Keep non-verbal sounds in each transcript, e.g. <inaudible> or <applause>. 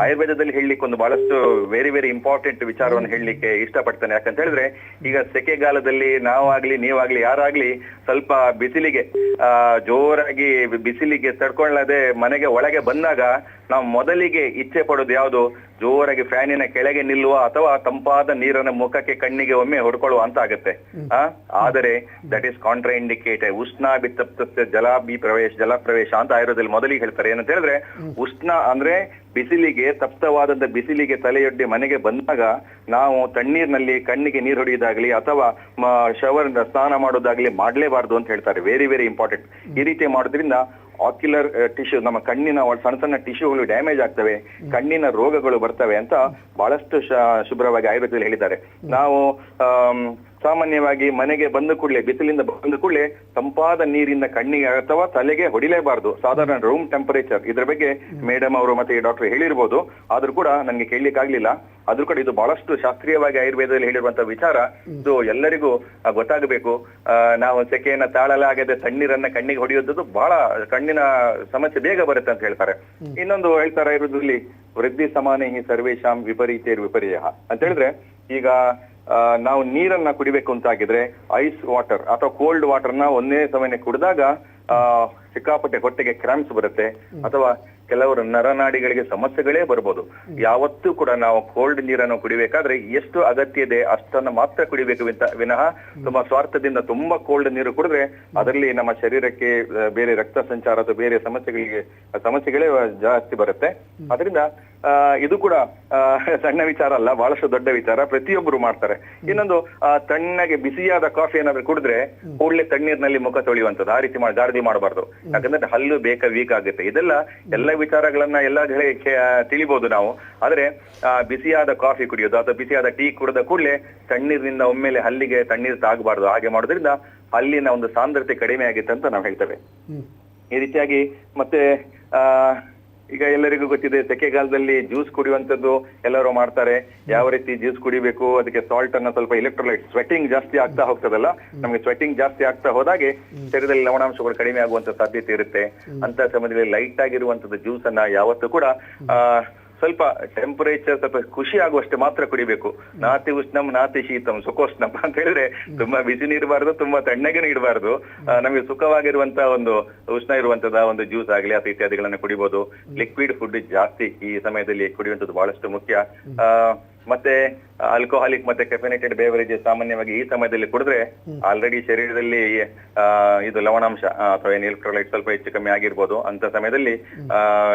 ಆಯುರ್ವೇದದಲ್ಲಿ ಹೇಳಲಿಕ್ಕೆ ಒಂದು ಬಹಳಷ್ಟು ವೆರಿ ವೆರಿ ಇಂಪಾರ್ಟೆಂಟ್ ವಿಚಾರವನ್ನು ಹೇಳಲಿಕ್ಕೆ ಇಷ್ಟಪಡ್ತೇನೆ. ಯಾಕಂತ ಹೇಳಿದ್ರೆ ಈಗ ಸೆಕೆಗಾಲದಲ್ಲಿ ನಾವಾಗ್ಲಿ ನೀವಾಗ್ಲಿ ಯಾರಾಗ್ಲಿ ಸ್ವಲ್ಪ ಬಿಸಿಲಿಗೆ ಆ ಜೋರಾಗಿ ಬಿಸಿಲಿಗೆ ತಡ್ಕೊಳ್ಳದೆ ಮನೆಗೆ ಒಳಗೆ ಬಂದಾಗ ನಾವು ಮೊದಲಿಗೆ ಇಚ್ಛೆ ಪಡೋದು ಯಾವುದು? ಜೋರಾಗಿ ಫ್ಯಾನಿನ ಕೆಳಗೆ ನಿಲ್ಲುವ ಅಥವಾ ತಂಪಾದ ನೀರನ್ನ ಮುಖಕ್ಕೆ ಕಣ್ಣಿಗೆ ಒಮ್ಮೆ ಹೊಡ್ಕೊಳ್ಳುವ ಅಂತ ಆಗುತ್ತೆ. ಆ ಆದರೆ ದಟ್ ಈಸ್ ಕಾಂಟ್ರಾ ಇಂಡಿಕೇಟ್ ಉಷ್ಣ ಬಿತ್ತಪ್ತ ಜಲಾಭಿ ಪ್ರವೇಶ ಜಲ ಪ್ರವೇಶ ಅಂತ ಆಯುರ್ವೇದದಲ್ಲಿ ಮೊದಲಿಗೆ ಹೇಳ್ತಾರೆ. ಏನಂತ ಹೇಳಿದ್ರೆ ಉಷ್ಣ ಅಂದ್ರೆ ಬಿಸಿಲಿಗೆ, ತಪ್ತವಾದಂತ ಬಿಸಿಲಿಗೆ ತಲೆಯೊಡ್ಡಿ ಮನೆಗೆ ಬಂದಾಗ ನಾವು ತಣ್ಣೀರ್ನಲ್ಲಿ ಕಣ್ಣಿಗೆ ನೀರು ಹೊಡೆಯೋದಾಗ್ಲಿ ಅಥವಾ ಶವರ್ ಸ್ನಾನ ಮಾಡೋದಾಗ್ಲಿ ಮಾಡ್ಲೇಬಾರ್ದು ಅಂತ ಹೇಳ್ತಾರೆ. ವೆರಿ ವೆರಿ ಇಂಪಾರ್ಟೆಂಟ್ ಈ ರೀತಿ ಮಾಡೋದ್ರಿಂದ ಆಕ್ಯುಲರ್ ಟಿಶ್ಯೂ ನಮ್ಮ ಕಣ್ಣಿನ ಸಣ್ಣ ಸಣ್ಣ ಟಿಶ್ಯೂಗಳು ಡ್ಯಾಮೇಜ್ ಆಗ್ತವೆ. ಕಣ್ಣಿನ ರೋಗಗಳು ಬರ್ತವೆ ಅಂತ ಬಹಳಷ್ಟು ಶುಭ್ರವಾಗಿ ಆಯುರ್ವೇದದಲ್ಲಿ ಹೇಳಿದ್ದಾರೆ. ನಾವು ಸಾಮಾನ್ಯವಾಗಿ ಮನೆಗೆ ಬಂದ ಕೂಡಲೇ, ಬಿಸಿಲಿಂದ ಬಂದ ಕೂಡಲೇ ತಂಪಾದ ನೀರಿಂದ ಕಣ್ಣಿಗೆ ಅಥವಾ ತಲೆಗೆ ಹೊಡಿಲೇಬಾರದು. ಸಾಧಾರಣ ರೂಮ್ ಟೆಂಪರೇಚರ್ ಇದ್ರ ಬಗ್ಗೆ ಮೇಡಮ್ ಅವರು ಮತ್ತೆ ಡಾಕ್ಟರ್ ಹೇಳಿರ್ಬೋದು. ಆದ್ರೂ ಕೂಡ ನನಗೆ ಕೇಳಲಿಕ್ಕೆ ಆಗ್ಲಿಲ್ಲ. ಆದ್ರೂ ಕೂಡ ಇದು ಬಹಳಷ್ಟು ಶಾಸ್ತ್ರೀಯವಾಗಿ ಆಯುರ್ವೇದದಲ್ಲಿ ಹೇಳಿರುವಂತಹ ವಿಚಾರ. ಇದು ಎಲ್ಲರಿಗೂ ಗೊತ್ತಾಗಬೇಕು. ನಾವು ಸೆಕೆಯನ್ನ ತಾಳಲಾಗದೆ ತಣ್ಣೀರನ್ನ ಕಣ್ಣಿಗೆ ಹೊಡೆಯೋದು ಬಹಳ ಕಣ್ಣಿನ ಸಮಸ್ಯೆ ಬೇಗ ಬರುತ್ತೆ ಅಂತ ಹೇಳ್ತಾರೆ. ಇನ್ನೊಂದು ಹೇಳ್ತಾರೆ ಇಲ್ಲಿ ವೃದ್ಧಿ ಸಮಾನೇ ಹಿ ಸರ್ವೇಶಾಂ ವಿಪರೀತೇರ್ ವಿಪರ್ಯ ಅಂತ ಹೇಳಿದ್ರೆ, ಈಗ ನಾವು ನೀರನ್ನ ಕುಡಿಬೇಕು ಅಂತ ಆಗಿದ್ರೆ ಐಸ್ ವಾಟರ್ ಅಥವಾ ಕೋಲ್ಡ್ ವಾಟರ್ನ ಒಂದೇ ಸಮಯ ಕುಡಿದಾಗ ಆ ಸಿಕ್ಕಾಪಟ್ಟೆ ಹೊಟ್ಟೆಗೆ ಕ್ರಾಂಪ್ಸ್ ಬರುತ್ತೆ. ಅಥವಾ ಕೆಲವರು ನರನಾಡಿಗಳಿಗೆ ಸಮಸ್ಯೆಗಳೇ ಬರ್ಬೋದು. ಯಾವತ್ತೂ ಕೂಡ ನಾವು ಕೋಲ್ಡ್ ನೀರನ್ನು ಕುಡಿಬೇಕಾದ್ರೆ ಎಷ್ಟು ಅಗತ್ಯ ಇದೆ ಅಷ್ಟನ್ನು ಮಾತ್ರ ಕುಡಿಬೇಕು ಅಂತ ವಿನಃ ತುಂಬಾ ಸ್ವಾರ್ಥದಿಂದ ತುಂಬಾ ಕೋಲ್ಡ್ ನೀರು ಕುಡಿದ್ರೆ ಅದರಲ್ಲಿ ನಮ್ಮ ಶರೀರಕ್ಕೆ ಬೇರೆ ರಕ್ತ ಸಂಚಾರ ಅಥವಾ ಬೇರೆ ಸಮಸ್ಯೆಗಳಿಗೆ ಸಮಸ್ಯೆಗಳೇ ಜಾಸ್ತಿ ಬರುತ್ತೆ. ಅದರಿಂದ ಇದು ಕೂಡ ಸಣ್ಣ ವಿಚಾರ ಅಲ್ಲ ಬಹಳಷ್ಟು ದೊಡ್ಡ ವಿಚಾರ. ಪ್ರತಿಯೊಬ್ಬರು ಮಾಡ್ತಾರೆ. ಇನ್ನೊಂದು ತಣ್ಣಗೆ ಬಿಸಿಯಾದ ಕಾಫಿ ಏನಾದ್ರು ಕುಡಿದ್ರೆ ಕೂಡಲೇ ತಣ್ಣೀರ್ನಲ್ಲಿ ಮುಖ ತೊಳೆಯುವಂಥದ್ದು. ಆ ರೀತಿ ಮಾಡಿ ಗಾರದಿ ಮಾಡಬಾರ್ದು. ಯಾಕಂದ್ರೆ ಹಲ್ಲು ಬೇಕ ವೀಕ್ ಆಗುತ್ತೆ. ಇದೆಲ್ಲ ಎಲ್ಲ ವಿಚಾರಗಳನ್ನ ಎಲ್ಲ ತಿಳಿಬಹುದು ನಾವು. ಆದ್ರೆ ಆ, ಬಿಸಿಯಾದ ಕಾಫಿ ಕುಡಿಯೋದು ಅಥವಾ ಬಿಸಿಯಾದ ಟೀ ಕುಡಿದ ಕೂಡಲೇ ತಣ್ಣೀರಿನಿಂದ ಒಮ್ಮೆಲೆ ಹಲ್ಲಿಗೆ ತಣ್ಣೀರ್ ತಾಗಬಾರ್ದು. ಹಾಗೆ ಮಾಡೋದ್ರಿಂದ ಹಲ್ಲಿನ ಒಂದು ಸಾಂದ್ರತೆ ಕಡಿಮೆ ಆಗುತ್ತೆ ಅಂತ ನಾವು ಹೇಳ್ತೇವೆ. ಈ ರೀತಿಯಾಗಿ ಮತ್ತೆ ಆ ಈಗ ಎಲ್ಲರಿಗೂ ಗೊತ್ತಿದೆ ಸೆಕೆಗಾಲದಲ್ಲಿ ಜ್ಯೂಸ್ ಕುಡಿಯುವಂತದ್ದು ಎಲ್ಲರೂ ಮಾಡ್ತಾರೆ. ಯಾವ ರೀತಿ ಜ್ಯೂಸ್ ಕುಡಿಬೇಕು ಅದಕ್ಕೆ ಸಾಲ್ಟ್ ಅನ್ನ ಸ್ವಲ್ಪ ಇಲೆಕ್ಟ್ರೋಲೈಟ್ ಸ್ವೆಟಿಂಗ್ ಜಾಸ್ತಿ ಆಗ್ತಾ ಹೋಗ್ತದಲ್ಲ ನಮಗೆ ಸ್ವೆಟಿಂಗ್ ಜಾಸ್ತಿ ಆಗ್ತಾ ಹೋದಾಗೆ ಶರೀರದಲ್ಲಿ ಲವಣಾಂಶಗಳು ಕಡಿಮೆ ಆಗುವಂತ ಸಾಧ್ಯತೆ ಇರುತ್ತೆ. ಅಂತ ಸಮಯದಲ್ಲಿ ಲೈಟ್ ಆಗಿರುವಂತದ್ದು ಜ್ಯೂಸ್ ಅನ್ನ ಯಾವತ್ತೂ ಕೂಡ ಆ ಸ್ವಲ್ಪ ಟೆಂಪರೇಚರ್ ಸ್ವಲ್ಪ ಖುಷಿ ಆಗುವಷ್ಟು ಮಾತ್ರ ಕುಡಿಬೇಕು. ನಾತಿ ಉಷ್ಣಂ ನಾತಿ ಶೀತಂ ಸುಖೋಷ್ಣಂ <laughs> ಅಂತ ಹೇಳಿದ್ರೆ ತುಂಬಾ ಬಿಸಿ ಇರಬಾರ್ದು ತುಂಬಾ ತಣ್ಣಗೆ ಇಡಬಾರ್ದು ನಮಗೆ ಸುಖವಾಗಿರುವಂತಹ ಒಂದು ಉಷ್ಣ ಇರುವಂತದ ಒಂದು ಜ್ಯೂಸ್ ಆಗಲಿ ಅಥವಾ ಇತ್ಯಾದಿಗಳನ್ನ ಕುಡಿಬಹುದು ಲಿಕ್ವಿಡ್ ಫುಡ್ ಜಾಸ್ತಿ ಈ ಸಮಯದಲ್ಲಿ ಕುಡಿಯುವಂತದ್ದು ಬಹಳಷ್ಟು ಮುಖ್ಯ. ಆ, ಮತ್ತೆ ಆಲ್ಕೋಹಾಲಿಕ್ ಮತ್ತೆ ಕೆಫಿನೇಟೆಡ್ ಬೇವರೇಜಸ್ ಸಾಮಾನ್ಯವಾಗಿ ಈ ಸಮಯದಲ್ಲಿ ಕುಡಿದ್ರೆ ಆಲ್ರೆಡಿ ಶರೀರದಲ್ಲಿ ಆ, ಇದು ಲವಣಾಂಶ ಅಥವಾ ಏನು ಎಲೆಕ್ಟ್ರೋಲೈಟ್ ಸ್ವಲ್ಪ ಹೆಚ್ಚು ಕಮ್ಮಿ ಆಗಿರ್ಬೋದು. ಅಂತ ಸಮಯದಲ್ಲಿ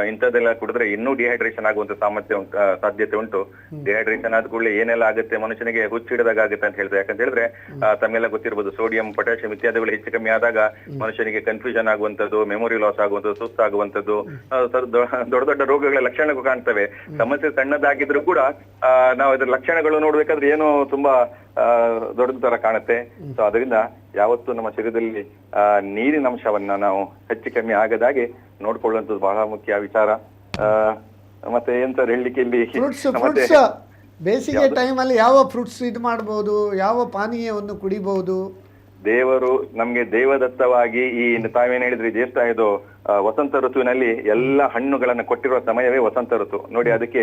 ಇಂಥದ್ದೆಲ್ಲ ಕುಡಿದ್ರೆ ಇನ್ನೂ ಡಿಹೈಡ್ರೇಷನ್ ಆಗುವಂತ ಸಾಮರ್ಥ್ಯ ಸಾಧ್ಯತೆ ಉಂಟು. ಡಿಹೈಡ್ರೇಷನ್ ಆದ ಕೂಡಲೇ ಏನೆಲ್ಲ ಆಗುತ್ತೆ ಮನುಷ್ಯನಿಗೆ ಹುಚ್ಚಿಡದಾಗ ಆಗುತ್ತೆ ಅಂತ ಹೇಳ್ತಾರೆ. ಯಾಕಂತ ಹೇಳಿದ್ರೆ ತಮ್ಮೆಲ್ಲ ಗೊತ್ತಿರ್ಬೋದು ಸೋಡಿಯಂ ಪೊಟ್ಯಾಷಿಯಂ ಇತ್ಯಾದಿಗಳು ಹೆಚ್ಚು ಕಮ್ಮಿ ಆದಾಗ ಮನುಷ್ಯನಿಗೆ ಕನ್ಫ್ಯೂಷನ್ ಆಗುವಂತದ್ದು ಮೆಮೊರಿ ಲಾಸ್ ಆಗುವಂಥದ್ದು ಸುಸ್ತಾಗುವಂತದ್ದು ದೊಡ್ಡ ದೊಡ್ಡ ರೋಗಗಳ ಲಕ್ಷಣಗಳು ಕಾಣ್ತವೆ. ಸಮಸ್ಯೆ ಸಣ್ಣದಾಗಿದ್ರು ಕೂಡ ನಾವು ಇದರ ಲಕ್ಷಣಗಳು ನೋಡ್ಬೇಕಾದ್ರೆ ಏನೋ ತುಂಬಾ ದೊಡ್ಡ ದೊಡ್ಡದ ತರ ಕಾಣುತ್ತೆ. ಸೊ ಅದರಿಂದ ಯಾವತ್ತು ನಮ್ಮ ಶರೀರದಲ್ಲಿ ಆ, ನೀರಿನ ಅಂಶವನ್ನ ನಾವು ಹೆಚ್ಚು ಕಮ್ಮಿ ಆಗದಾಗೆ ನೋಡ್ಕೊಳ್ಳುವಂಥದ್ದು ಬಹಳ ಮುಖ್ಯ ವಿಚಾರ. ಮತ್ತೆ ಎಂತ ಹೇಳಲಿಕ್ಕೆ ಇಲ್ಲಿ ಬೇಸಿಗೆ ಟೈಮ್ ಅಲ್ಲಿ ಯಾವ ಫ್ರೂಟ್ಸ್ ಇದು ಮಾಡಬಹುದು ಯಾವ ಪಾನೀಯವನ್ನು ಕುಡಿಬಹುದು ದೇವರು ನಮ್ಗೆ ದೇವದತ್ತವಾಗಿ ಈ ತಾವೇನ್ ಹೇಳಿದ್ರಿ ಜ್ಯೇಷ್ಠ ಇದು ವಸಂತ ಋತುವಿನಲ್ಲಿ ಎಲ್ಲ ಹಣ್ಣುಗಳನ್ನು ಕೊಟ್ಟಿರುವ ಸಮಯವೇ ವಸಂತ ಋತು. ನೋಡಿ ಅದಕ್ಕೆ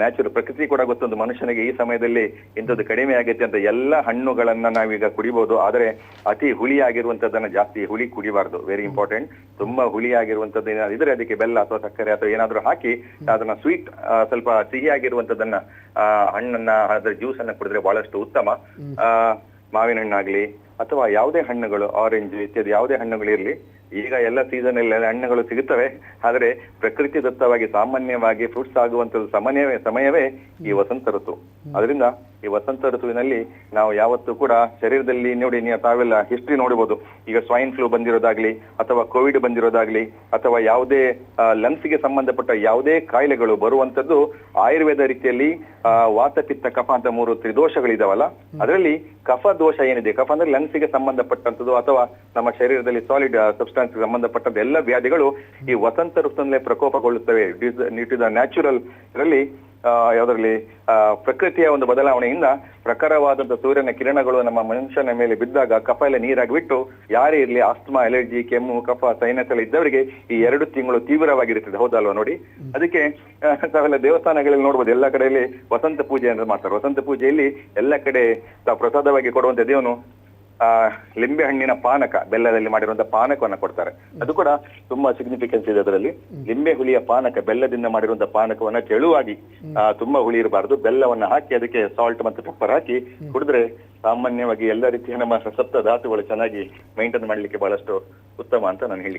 ನ್ಯಾಚುರಲ್ ಪ್ರಕೃತಿ ಕೂಡ ಗೊತ್ತೊಂದು ಮನುಷ್ಯನಿಗೆ ಈ ಸಮಯದಲ್ಲಿ ಇಂಥದ್ದು ಕಡಿಮೆ ಆಗೈತೆ ಅಂತ ಎಲ್ಲ ಹಣ್ಣುಗಳನ್ನ ನಾವೀಗ ಕುಡಿಬಹುದು ಆದ್ರೆ ಅತಿ ಹುಳಿ ಆಗಿರುವಂತದ್ದನ್ನ ಜಾಸ್ತಿ ಹುಳಿ ಕುಡಿಬಾರ್ದು. ವೆರಿ ಇಂಪಾರ್ಟೆಂಟ್ ತುಂಬಾ ಹುಳಿ ಆಗಿರುವಂತದ್ದು ಏನಾದ್ರು ಇದ್ರೆ ಅದಕ್ಕೆ ಬೆಲ್ಲ ಅಥವಾ ಸಕ್ಕರೆ ಅಥವಾ ಏನಾದ್ರೂ ಹಾಕಿ ಅದನ್ನ ಸ್ವೀಟ್ ಸ್ವಲ್ಪ ಸಿಹಿ ಆಗಿರುವಂತದ್ದನ್ನ ಹಣ್ಣನ್ನ ಅದ್ರ ಜ್ಯೂಸ್ ಅನ್ನ ಕುಡಿದ್ರೆ ಬಹಳಷ್ಟು ಉತ್ತಮ. ಆ ಮಾವಿನ ಹಣ್ಣಾಗ್ಲಿ ಅಥವಾ ಯಾವುದೇ ಹಣ್ಣುಗಳು ಆರೆಂಜ್ ಇತ್ಯಾದಿ ಯಾವುದೇ ಹಣ್ಣುಗಳು ಇರಲಿ ಈಗ ಎಲ್ಲ ಸೀಸನ್ ಅಲ್ಲಿ ಹಣ್ಣುಗಳು ಸಿಗುತ್ತವೆ. ಆದರೆ ಪ್ರಕೃತಿ ದತ್ತವಾಗಿ ಸಾಮಾನ್ಯವಾಗಿ ಫ್ರೂಟ್ಸ್ ಆಗುವಂತದ್ದು ಸಮಯವೇ ಸಮಯವೇ ಈ ವಸಂತ ಋತು. ಅದರಿಂದ ಈ ವಸಂತ ಋತುವಿನಲ್ಲಿ ನಾವು ಯಾವತ್ತೂ ಕೂಡ ಶರೀರದಲ್ಲಿ ನೋಡಿ ನೀವು ತಾವೆಲ್ಲ ಹಿಸ್ಟ್ರಿ ನೋಡಬಹುದು. ಈಗ ಸ್ವೈನ್ ಫ್ಲೂ ಬಂದಿರೋದಾಗ್ಲಿ ಅಥವಾ ಕೋವಿಡ್ ಬಂದಿರೋದಾಗ್ಲಿ ಅಥವಾ ಯಾವುದೇ ಲಂಗ್ಸ್ಗೆ ಸಂಬಂಧಪಟ್ಟ ಯಾವುದೇ ಕಾಯಿಲೆಗಳು ಬರುವಂತದ್ದು ಆಯುರ್ವೇದ ರೀತಿಯಲ್ಲಿ ವಾತ ಪಿತ್ತ ಕಫ ಅಂತ ಮೂರು ತ್ರಿದೋಷಗಳಿದಾವಲ್ಲ? ಅದರಲ್ಲಿ ಕಫ ದೋಷ ಏನಿದೆ? ಕಫ ಅಂದ್ರೆ ಲಂಗ್ಸ್ಗೆ ಸಂಬಂಧಪಟ್ಟಂತದ್ದು ಅಥವಾ ನಮ್ಮ ಶರೀರದಲ್ಲಿ ಸಾಲಿಡ್ ಸಬ್ಸ್ಟಾನ್ಸ್ ಸಂಬಂಧಪಟ್ಟಂತ ಎಲ್ಲ ವ್ಯಾಧಿಗಳು ಈ ವಸಂತ ಋತುವಿನಲ್ಲೇ ಪ್ರಕೋಪಗೊಳ್ಳುತ್ತವೆ. ನ್ಯಾಚುರಲ್ ಇದರಲ್ಲಿ ಯಾವ್ದ್ರಲ್ಲಿ ಪ್ರಕೃತಿಯ ಒಂದು ಬದಲಾವಣೆಯಿಂದ ಪ್ರಖರವಾದಂತಹ ಸೂರ್ಯನ ಕಿರಣಗಳು ನಮ್ಮ ಮನುಷ್ಯನ ಮೇಲೆ ಬಿದ್ದಾಗ ಕಫ ಎಲ್ಲ ನೀರಾಗಿ ಬಿಟ್ಟು ಯಾರೇ ಇರ್ಲಿ, ಆಸ್ತಮಾ, ಅಲರ್ಜಿ, ಕೆಮ್ಮು, ಕಫ, ಸೈನಸ್ ಎಲ್ಲ ಇದ್ದವರಿಗೆ ಈ ಎರಡು ತಿಂಗಳು ತೀವ್ರವಾಗಿರುತ್ತದೆ. ಹೌದಲ್ವಾ ನೋಡಿ? ಅದಕ್ಕೆ ತಾವೆಲ್ಲ ದೇವಸ್ಥಾನಗಳಲ್ಲಿ ನೋಡ್ಬೋದು. ಎಲ್ಲ ಕಡೆಯಲ್ಲಿ ವಸಂತ ಪೂಜೆ ಅಂತ ಮಾಡ್ತಾರೆ. ವಸಂತ ಪೂಜೆಯಲ್ಲಿ ಎಲ್ಲ ಕಡೆ ತಾವು ಪ್ರಸಾದವಾಗಿ ಕೊಡುವಂತ ದೇವನು ಲಿಂಬೆ ಹಣ್ಣಿನ ಪಾನಕ, ಬೆಲ್ಲದಲ್ಲಿ ಮಾಡಿರುವಂತಹ ಪಾನಕವನ್ನ ಕೊಡ್ತಾರೆ. ಅದು ಕೂಡ ತುಂಬಾ ಸಿಗ್ನಿಫಿಕೆನ್ಸ್ ಇದೆ ಅದರಲ್ಲಿ. ಲಿಂಬೆ ಹುಳಿಯ ಪಾನಕ, ಬೆಲ್ಲದಿಂದ ಮಾಡಿರುವಂತಹ ಪಾನಕವನ್ನ ತೆಳುವಾಗಿ ತುಂಬಾ ಹುಳಿ ಇರಬಾರದು. ಬೆಲ್ಲವನ್ನ ಹಾಕಿ ಅದಕ್ಕೆ ಸಾಲ್ಟ್ ಮತ್ತು ಪೆಪ್ಪರ್ ಹಾಕಿ ಕುಡಿದ್ರೆ ಸಾಮಾನ್ಯವಾಗಿ ಎಲ್ಲ ರೀತಿಯ ನಮ್ಮ ಸಪ್ತ ಧಾತುಗಳು ಚೆನ್ನಾಗಿ ಮೈಂಟೈನ್ ಮಾಡ್ಲಿಕ್ಕೆ ಬಹಳಷ್ಟು ಉತ್ತಮ ಅಂತ ನಾನು ಹೇಳಿ